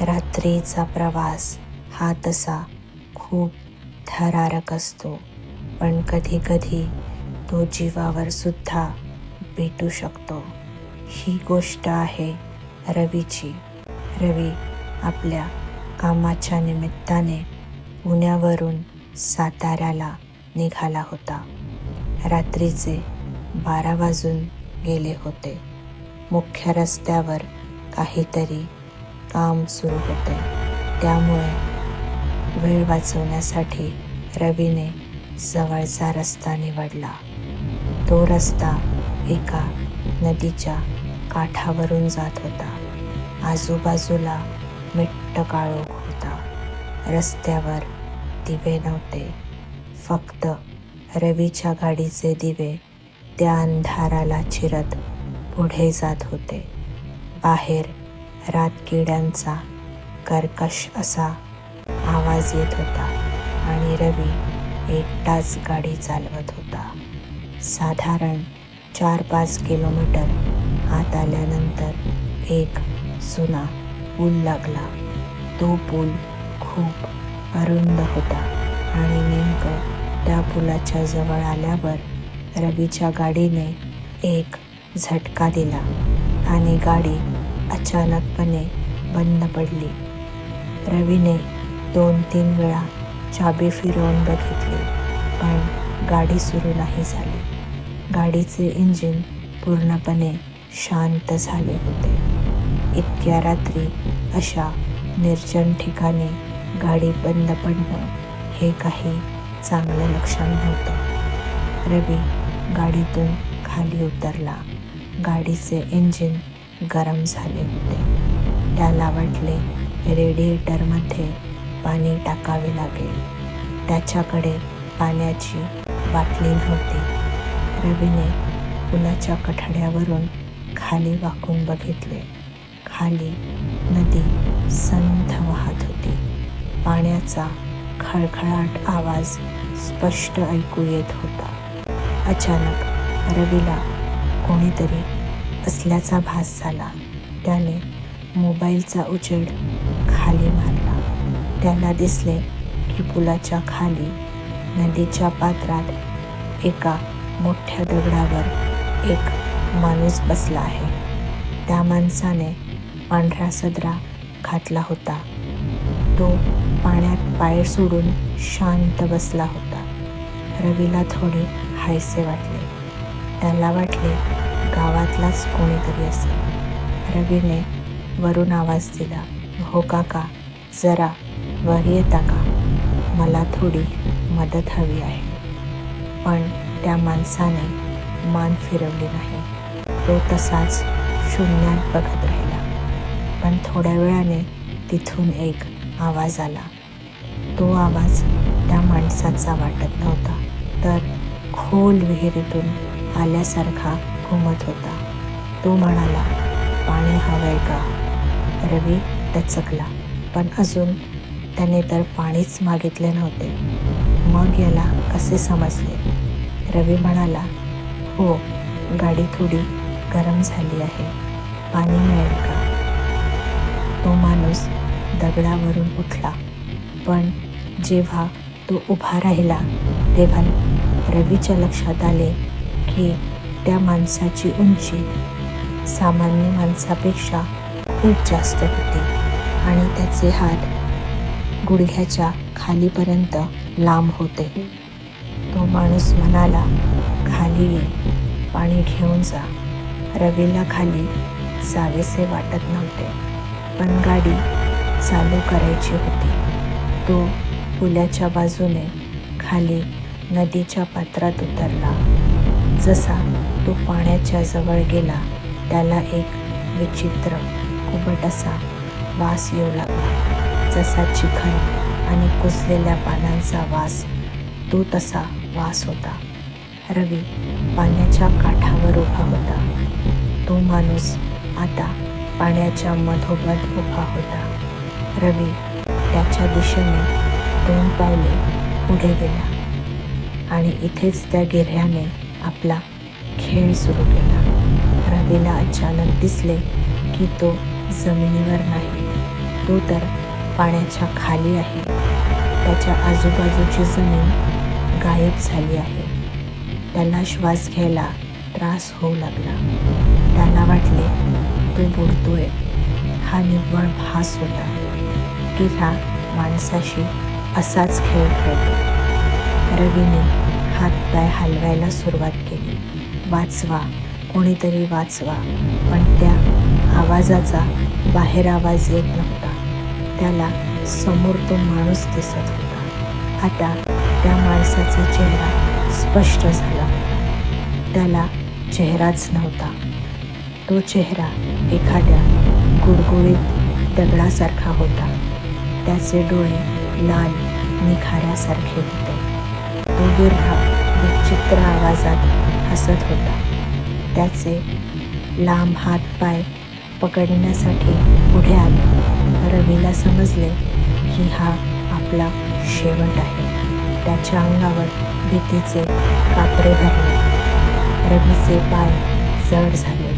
रात्रीचा प्रवास हा तसा खूप थरारक असतो. पण कधी कधी तो जीवावर सुद्धा भेटू शकतो. ही गोष्ट आहे रवीची. रवी आपल्या कामाच्या निमित्ताने पुण्यावरून साताऱ्याला निघाला होता. रात्रीचे बारा वाजून गेले होते. मुख्य रस्त्यावर काहीतरी काम सुरू होते. त्यामुळे वेळ वाचवण्यासाठी रवीने जवळचा रस्ता निवडला. तो रस्ता एका नदीच्या काठावरून जात होता. आजूबाजूला मिट्ट काळोख होता. रस्त्यावर दिवे नव्हते. फक्त रवीच्या गाडीचे दिवे त्या अंधाराला चिरत पुढे जात होते. बाहेर रातकिड्यांचा कर्कश असा आवाज येत होता आणि रवी एकटाच गाडी चालवत होता. साधारण चार पाच किलोमीटर आत आल्यानंतर एक जुना पूल लागला. तो पूल खूप अरुंद होता आणि नेमकं त्या पुलाच्या जवळ आल्यावर रवीच्या गाडीने एक झटका दिला आणि गाडी अचानकपणे बंद पडली. रवीने दोन तीन वेळा चाबी फिरवून बघितली पण गाडी सुरू नाही झाली. गाडीचे इंजिन पूर्णपणे शांत झाले होते. इतक्या रात्री अशा निर्जन ठिकाणी गाडी बंद पडणं हे काही चांगलं लक्षण नव्हतं. रवी गाडीतून खाली उतरला. गाडीचे इंजिन गरम झाले होते. त्याला वाटले रेडिएटरमध्ये पाणी टाकावे लागेल. त्याच्याकडे पाण्याची बाटली नव्हती. रवीने पुलाच्या कठड्यावरून खाली वाकून बघितले. खाली नदी संथ वाहत होती. पाण्याचा खळखळाट आवाज स्पष्ट ऐकू येत होता. अचानक रवीला कोणीतरी असल्याचा भास झाला. त्याने मोबाईलचा उजेड खाली मारला. त्याला दिसले की पुलाच्या खाली नदीच्या पात्रात एका मोठ्या दगडावर एक माणूस बसला आहे. त्या माणसाने पांढरा सदरा घातला होता. तो पाण्यात पाय सोडून शांत बसला होता. रवीला थोडे हायसे वाटले. त्याला वाटले गावातलाच कोणीतरी असेल. रवीने वरून आवाज दिला हो काका जरा वर येता का? मला थोडी मदत हवी आहे. पण त्या माणसाने मान फिरवली नाही. तो तसाच शून्यात बघत राहिला. पण थोड्या वेळाने तिथून एक आवाज आला. तो आवाज त्या माणसाचा वाटत नव्हता. तर खोल विहिरीतून आल्यासारखा घुमत होता. तो म्हणाला पाणी हवंय का? रवी टचकला पण अजून त्याने तर पाणीच मागितले नव्हते. मग याला कसे समजले? रवी म्हणाला हो गाडी थोडी गरम झाली आहे. पाणी मिळेल का? तो माणूस दगडावरून उठला पण जेव्हा तो उभा राहिला तेव्हा रवीच्या लक्षात आले की त्या माणसाची उंची सामान्य माणसापेक्षा खूप जास्त होते. आणि त्याचे हात गुडघ्याच्या खालीपर्यंत लांब होते. तो माणूस म्हणाला खाली ये पाणी घेऊन जा. रवीला खाली जावेसे वाटत नव्हते पण गाडी चालू करायची होती. तो पुलाच्या बाजूने खाली नदीच्या पात्रात उतरला. जसा तो पाण्याच्या जवळ गेला त्याला एक विचित्र कुबट असा वास येऊ लागला. जसा चिखल आणि कुसलेल्या पानांचा वास तो तसा वास होता. रवी पाण्याच्या काठावर उभा होता. तो माणूस आता पाण्याच्या मधोमध उभा होता. रवी त्याच्या दिशेने दोन पावले पुढे गेला आणि इथेच त्या गिऱ्हाने आपला खेळ सुरू केला. रवीला अचानक दिसले की तो जमिनीवर नाही. तो तर पाण्याच्या खाली आहे. त्याच्या आजूबाजूची जमीन गायब झाली आहे. त्याला श्वास घ्यायला त्रास होऊ लागला. त्याला वाटले तो बुडतोय. हा निव्वळ भास होता की हा माणसाशी असाच खेळ खेळतो. रवीने हातपाय हलवायला सुरुवात केली. वाचवा कोणीतरी वाचवा पण त्या आवाजाचा बाहेर आवाज येत नव्हता. त्याला समोर तो माणूस दिसत होता. आता त्या माणसाचा चेहरा स्पष्ट झाला. त्याला चेहराच नव्हता. तो चेहरा एखाद्या गुडगुळीत दगडासारखा होता. त्याचे डोळे लाल निखाऱ्यासारखे होते. तो गिर्हा विचित्र आवाजात हसत होता. त्याचे लांब हात पाय पकडण्यासाठी पुढे आले. रवीला समजले की हा आपला शेवट आहे. त्याच्या अंगावर भीतीचे कापरे भरले. रवीचे पाय जड झाले.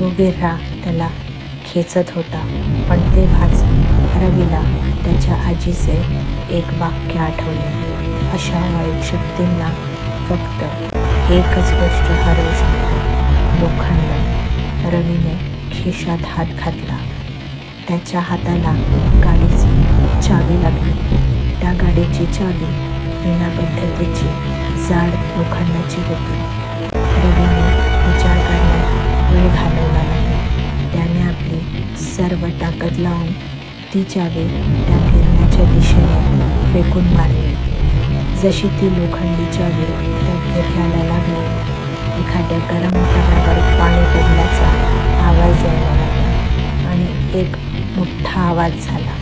तो गिर्हा त्याला खेचत होता पण तेव्हाच रवीला त्याच्या आजीचे एक वाक्य आठवले. अशा वाईट शक्तींना फक्त एकच गोष्ट हरवू शकतो. लोखंड रवीने खिशात हात घातला. त्याच्या हाताला गाडीची चावी लागली. त्या गाडीची चावी विना पद्धतीची जाड लोखंडाची होती. रवीने विचार करण्यात वेळ घालवला नाही. त्याने आपली सर्व ताकद लावून ती चावी त्या फिरण्याच्या दिशेने फेकून मारली. जशी ती लोखंडीच्या चावी गिरण्याला लागली एखाद्या गरम पाण्यावर पाणी पडल्याचा आवाज यायला लागला आणि एक मोठा आवाज झाला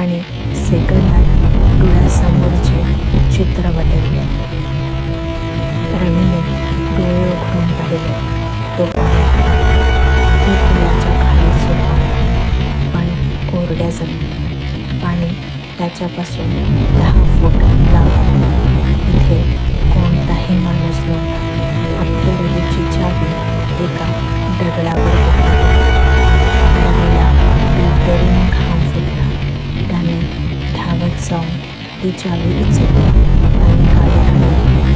आणि सेकंदात डोळ्यासमोरचे चित्र बदलले. रवीने डोळे उघडून पाहिले. तो पुलाच्या खाली सोडला पण कोरड्या जमिनीत पाणी त्याच्यापासून दहा फोटो लांब इथे कोणताही माणूस नव्हता फक्त रवीची चावी एका दगडावर रवीला घाम फुटला त्याने धावत जाऊन ती चावी उचलली आणि गाडीकडे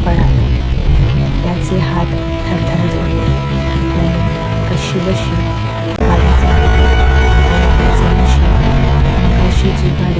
पळाला त्याचे हात थरथरत होते त्याने कशी बशी गाडी चालवली त्याचे नशीब जी गाडी